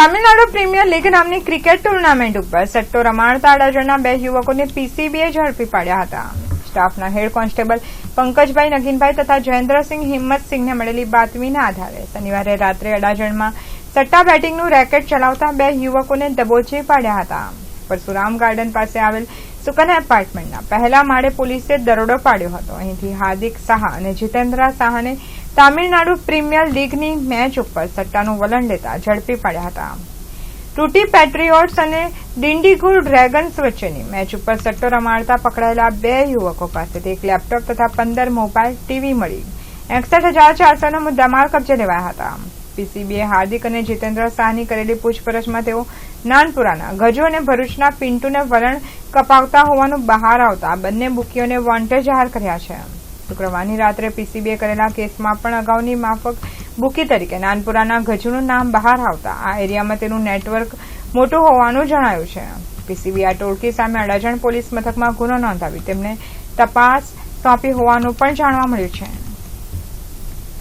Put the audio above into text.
Tamil Nadu premier league નામની cricket tournament ઉપર સટ્ટો રમાડતા અડાજણના બે યુવકોને પીસીબીએ ઝડપી પાડ્યા હતા. સ્ટાફના હેડ કોન્સ્ટેબલ પંકજભાઈ નગીનભાઈ તથા જયેન્દ્રસિંહ હિંમતસિંહને મળેલી બાતમીના આધારે શનિવારે રાત્રે અડાજણમાં સટ્ટા બેટિંગનું રેકેટ ચલાવતા બે યુવકોને દબોચી પાડ્યા હતા. પરશુરામ ગાર્ડન પાસે આવેલ સુકન્યા એપાર્ટમેન્ટના પહેલા માળે પોલીસે દરોડો પાડ્યો હતો. અહીંથી હાર્દિક શાહ અને જીતેન્દ્ર શાહને તામિલનાડુ પ્રીમિયર લીગની મેચ ઉપર સટ્ટાનું વલણ લેતા ઝડપી પાડ્યા હતા. તૂટી પેટ્રીઓટ્સ અને ડિન્ડીગુલ ડ્રેગન્સ વચ્ચેની મેચ ઉપર સટ્ટો રમાડતા પકડાયેલા બે યુવકો પાસેથી એક લેપટોપ તથા પંદર મોબાઈલ ટીવી મળી. એકસઠ હજાર ચારસોના મુદ્દામાલ કબજે લેવાયા હતા. પીસીબીએ હાર્દિક અને જીતેન્દ્ર શાહની કરેલી પૂછપરછમાં તેઓ નાનપુરાના ગજો અને ભરૂચના પિન્ટુને વલણ કપાવતા હોવાનું બહાર આવતા બંને બુકીઓને વોન્ટેડ જાહેર કર્યા છે. શુક્રવારની રાત્રે પીસીબીએ કરેલા કેસમાં પણ અગાઉની માફક બુકી તરીકે નાનપુરાના ગજુનું નામ બહાર આવતા આ એરિયામાં તેનું નેટવર્ક મોટું હોવાનું જણાયું છે. પીસીબી આ ટોળકી સામે અડાજણ પોલીસ મથકમાં ગુનો નોંધાવી તેમને તપાસ સોંપી હોવાનું પણ જાણવા મળ્યું છે.